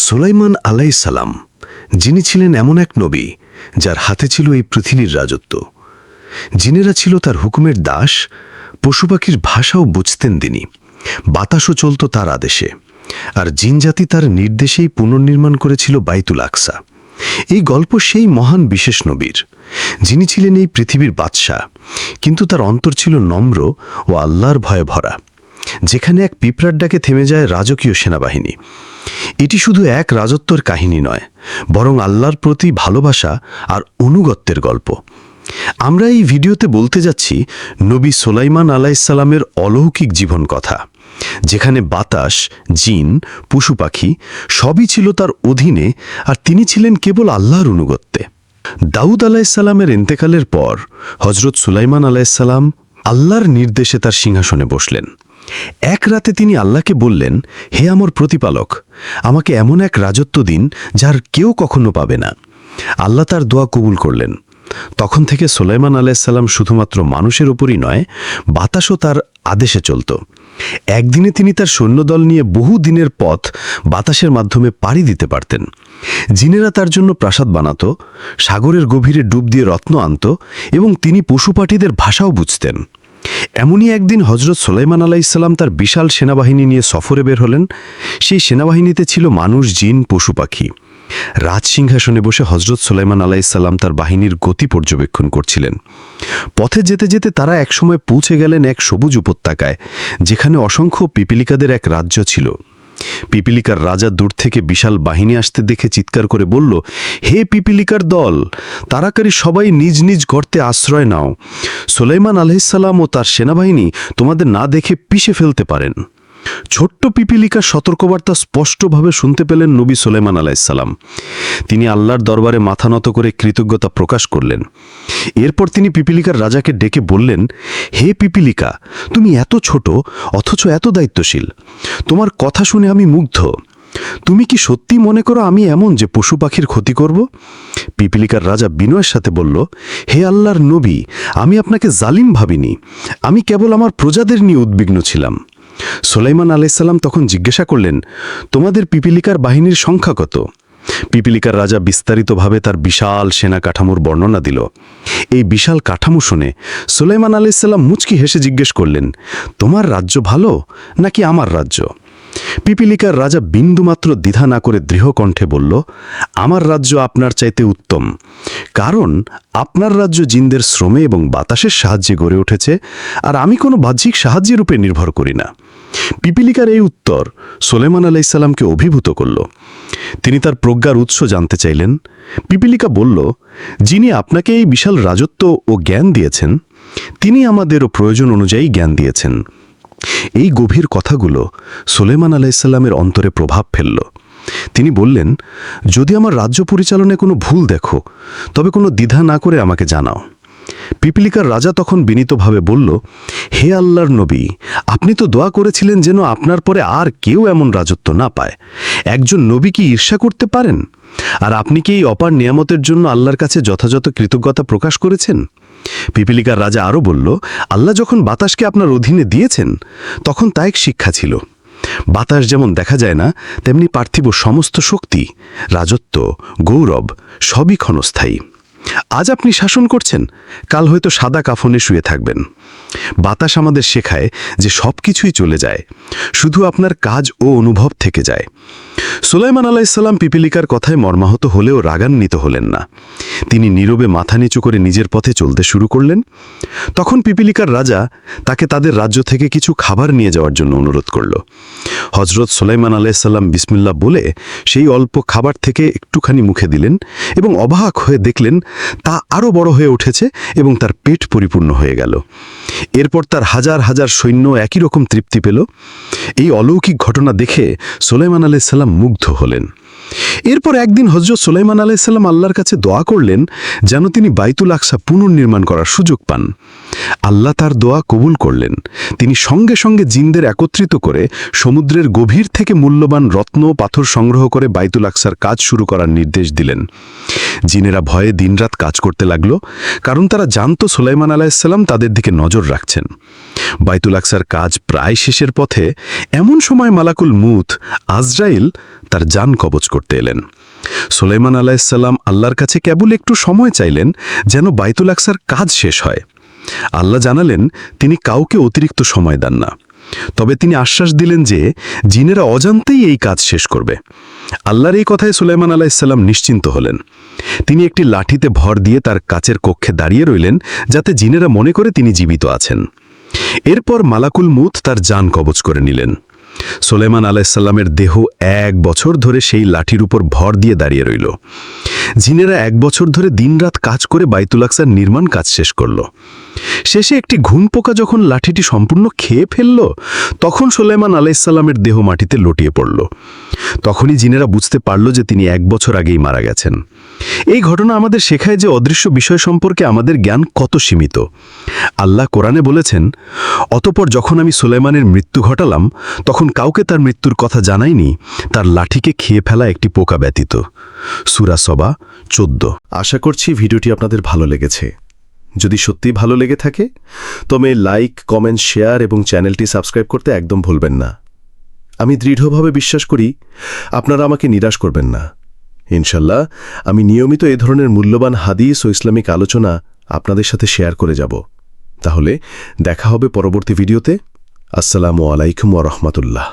সোলাইমান আলাইসালাম যিনি ছিলেন এমন এক নবী যার হাতে ছিল এই পৃথিবীর রাজত্ব। জিনেরা ছিল তার হুকুমের দাস, পশু পাখির ভাষাও বুঝতেন তিনি। বাতাসও চলত তার আদেশে। আর জিনজাতি তার নির্দেশেই পুনর্নির্মাণ করেছিল বাইতুল আকসা। এই গল্প সেই মহান বিশেষ নবীর, যিনি ছিলেন এই পৃথিবীর বাদশাহ। কিন্তু তার অন্তর ছিল নম্র ও আল্লাহর ভয়ে ভরা, যেখানে এক পিঁপড়ার ডাকে থেমে যায় রাজকীয় সেনাবাহিনী। এটি শুধু এক রাজত্বর কাহিনী নয়, বরং আল্লাহর প্রতি ভালোবাসা আর অনুগত্যের গল্প। আমরা এই ভিডিওতে বলতে যাচ্ছি নবী সোলাইমান আলাইসাল্লামের অলৌকিক জীবন কথা, যেখানে বাতাস, জিন, পশু পাখি সবই ছিল তার অধীনে আর তিনি ছিলেন কেবল আল্লাহর অনুগত্যে। দাউদ আলাইসাল্লামের ইন্তেকালের পর হজরত সুলাইমান আলাইসাল্লাম আল্লাহর নির্দেশে তার সিংহাসনে বসলেন। এক রাতে তিনি আল্লাহকে বললেন, হে আমার প্রতিপালক, আমাকে এমন এক রাজত্ব দিন যার কেউ কখনো পাবে না। আল্লাহ তার দোয়া কবুল করলেন। তখন থেকে সোলাইমান আলাইসাল্লাম শুধুমাত্র মানুষের ওপরই নয়, বাতাসও তার আদেশে চলত। একদিনে তিনি তার সৈন্যদল নিয়ে বহু দিনের পথ বাতাসের মাধ্যমে পাড়ি দিতে পারতেন। জিনেরা তার জন্য প্রাসাদ বানাত, সাগরের গভীরে ডুব দিয়ে রত্ন আনত এবং তিনি পশুপাটিদের ভাষাও বুঝতেন। এমনই একদিন হজরত সোলাইমান আলাহ ইসলাম তার বিশাল সেনাবাহিনী নিয়ে সফরে বের হলেন। সেই সেনাবাহিনীতে ছিল মানুষ, জিন, পশু পাখি। রাজসিংহাসনে বসে হজরত সোলাইমান আলাইসাল্লাম তার বাহিনীর গতি পর্যবেক্ষণ করছিলেন। পথে যেতে যেতে তারা একসময় পৌঁছে গেলেন এক সবুজ উপত্যকায়, যেখানে অসংখ্য পিপিলিকাদের এক রাজ্য ছিল। পিপিলিকার রাজা দূর থেকে বিশাল বাহিনী আসতে দেখে চিৎকার করে বলল, হে পিপিলিকার দল তারাকারী সবাই নিজ নিজ গর্তে আশ্রয় নাও। সোলাইমান আলহিসাল্লাম ও তার সেনাবাহিনী তোমাদের না দেখে পিষে ফেলতে পারেন। ছোট্ট পিপিলিকার সতর্কবার্তা স্পষ্টভাবে শুনতে পেলেন নবী সোলেমান আলাইসাল্লাম তিনি আল্লাহর দরবারে মাথা নত করে কৃতজ্ঞতা প্রকাশ করলেন। এরপর তিনি পিপিলিকার রাজাকে ডেকে বললেন, হে পিপিলিকা, তুমি এত ছোট, অথচ এত দায়িত্বশীল। তোমার কথা শুনে আমি মুগ্ধ। তুমি কি সত্যি মনে করো আমি এমন যে পশু পাখির ক্ষতি করব? পিপিলিকার রাজা বিনয়ের সাথে বলল, হে আল্লাহর নবী, আমি আপনাকে জালিম ভাবিনি। আমি কেবল আমার প্রজাদের নিয়ে উদ্বিগ্ন ছিলাম। সোলাইমান আলাইসাল্লাম তখন জিজ্ঞাসা করলেন, তোমাদের পিপিলিকার বাহিনীর সংখ্যা কত? পিপিলিকার রাজা বিস্তারিতভাবে তার বিশাল সেনা কাঠামোর বর্ণনা দিল। এই বিশাল কাঠামো শুনে সুলাইমান আলাইসাল্লাম মুচকি হেসে জিজ্ঞেস করলেন, তোমার রাজ্য ভালো নাকি আমার রাজ্য? পিপিলিকার রাজা বিন্দুমাত্র দ্বিধা না করে দৃঢ়কণ্ঠে বলল, আমার রাজ্য আপনার চাইতে উত্তম, কারণ আপনার রাজ্য জিনদের শ্রমে এবং বাতাসের সাহায্যে গড়ে উঠেছে, আর আমি কোনো বাহ্যিক সাহায্যের উপরে নির্ভর করি না। পিপিলিকার এই উত্তর সোলেমান আলাইসাল্লামকে অভিভূত করল। তিনি তার প্রজ্ঞার উৎস জানতে চাইলেন। পিপিলিকা বলল, যিনি আপনাকে এই বিশাল রাজত্ব ও জ্ঞান দিয়েছেন, তিনি আমাদেরও প্রয়োজন অনুযায়ী জ্ঞান দিয়েছেন। এই গভীর কথাগুলো সোলেমান আলাইসাল্লামের অন্তরে প্রভাব ফেলল। তিনি বললেন, যদি আমার রাজ্য পরিচালনায় কোনো ভুল দেখো, তবে কোনো দ্বিধা না করে আমাকে জানাও। পিপিলিকার রাজা তখন বিনীতভাবে বলল, হে আল্লাহর নবী, আপনি তো দোয়া করেছিলেন যেন আপনার পরে আর কেউ এমন রাজত্ব না পায়। একজন নবী কি ঈর্ষা করতে পারেন? আর আপনি কি এই অপার নিয়ামতের জন্য আল্লাহর কাছে যথাযথ কৃতজ্ঞতা প্রকাশ করেছেন? পিপিলিকার রাজা আরও বলল, আল্লাহ যখন বাতাসকে আপনার অধীনে দিয়েছেন, তখন তা এক শিক্ষা ছিল। বাতাস যেমন দেখা যায় না, তেমনি পার্থিব সমস্ত শক্তি, রাজত্ব, গৌরব, সবই ক্ষণস্থায়ী। আজ আপনি শাসন করছেন, কাল হয়তো সাদা কাফনে শুয়ে থাকবেন। বাতাস আমাদের শেখায় যে সব কিছুই চলে যায়, শুধু আপনার কাজ ও অনুভব থেকে যায়। সুলাইমান আলাইসাল্লাম পিপিলিকার কথায় মর্মাহত হলেও রাগান্বিত হলেন না। তিনি নীরবে মাথা নিচু করে নিজের পথে চলতে শুরু করলেন। তখন পিপিলিকার রাজা তাকে তাদের রাজ্য থেকে কিছু খাবার নিয়ে যাওয়ার জন্য অনুরোধ করল। হজরত সোলাইমান আলাইসাল্লাম বিসমিল্লা বলে সেই অল্প খাবার থেকে একটুখানি মুখে দিলেন এবং অবাক হয়ে দেখলেন তা আরও বড় হয়ে উঠেছে এবং তার পেট পরিপূর্ণ হয়ে গেল। এরপর তার হাজার হাজার সৈন্য একই রকম তৃপ্তি পেল। এই অলৌকিক ঘটনা দেখে সোলাইমান আলাইসাল্লাম মুগ্ধ হলেন। এরপর একদিন হজরত সুলাইমান আলাইসাল্লাম আল্লাহর কাছে দোয়া করলেন, যেন তিনি বাইতুল আকসা পুনর্নির্মাণ করার সুযোগ পান। আল্লাহ তার দোয়া কবুল করলেন। তিনি সঙ্গে সঙ্গে জিনদের একত্রিত করে সমুদ্রের গভীর থেকে মূল্যবান রত্ন পাথর সংগ্রহ করে বাইতুল আকসার কাজ শুরু করার নির্দেশ দিলেন। জিনেরা ভয়ে দিনরাত কাজ করতে লাগল, কারণ তারা জানত সুলাইমান আলাহিসাল্লাম তাদের দিকে নজর রাখছেন। বাইতুল আকসার কাজ প্রায় শেষের পথে এমন সময় মালাকুল মুথ আজরাইল তার যান কবচ করতে এলেন। সুলাইমান আলাহিসাল্লাম আল্লাহর কাছে কেবল একটু সময় চাইলেন যেন বাইতুল আকসার কাজ শেষ হয়। আল্লাহ জানালেন, তিনি কাউকে অতিরিক্ত সময় দেন না। তবে তিনি আশ্বাস দিলেন যে, জিনেরা অজান্তেই এই কাজ শেষ করবে। আল্লাহর এই কথায় সুলাইমান আলাইসাল্লাম নিশ্চিন্ত হলেন। তিনি একটি লাঠিতে ভর দিয়ে তার কাচের কক্ষে দাঁড়িয়ে রইলেন, যাতে জিনেরা মনে করে তিনি জীবিত আছেন। এরপর মালাকুল মুত তার যান কবচ করে নিলেন। সোলেমান আলাইসাল্লামের দেহ এক বছর ধরে সেই লাঠির উপর ভর দিয়ে দাঁড়িয়ে রইল। জিনেরা এক বছর ধরে দিনরাত কাজ করে বাইতুল আকসার নির্মাণ কাজ শেষ করল। শেষে একটি ঘুম পোকা যখন লাঠিটি সম্পূর্ণ খেয়ে ফেলল, তখন সোলেমান আলাইসাল্লামের দেহ মাটিতে লটিয়ে পড়ল। তখনই জিনেরা বুঝতে পারল যে তিনি এক বছর আগেই মারা গেছেন। এই ঘটনা আমাদের শেখায় যে অদৃশ্য বিষয় সম্পর্কে আমাদের জ্ঞান কত সীমিত। আল্লাহ কোরআনে বলেছেন, অতপর যখন আমি সোলেমানের মৃত্যু ঘটালাম, তখন কাউকে তার মৃত্যুর কথা জানাইনি, তার লাঠিকে খেয়ে ফেলা একটি পোকা ব্যতীত। সুরাসবা চোদ্দ। আশা করছি ভিডিওটি আপনাদের ভালো লেগেছে। যদি সত্যি ভালো লেগে থাকে, তবে লাইক কমেন্ট শেয়ার এবং চ্যানেলটি সাবস্ক্রাইব করতে একদম ভুলবেন না। আমি দৃঢ়ভাবে বিশ্বাস করি, আপনারা আমাকে নিরাশ করবেন না। ইনশাল্লাহ, আমি নিয়মিত এ ধরনের মূল্যবান হাদিস ও ইসলামিক আলোচনা আপনাদের সাথে শেয়ার করে যাব। তাহলে দেখা হবে পরবর্তী ভিডিওতে আসসালামু আলাইকুম ওরহমতুল্লাহ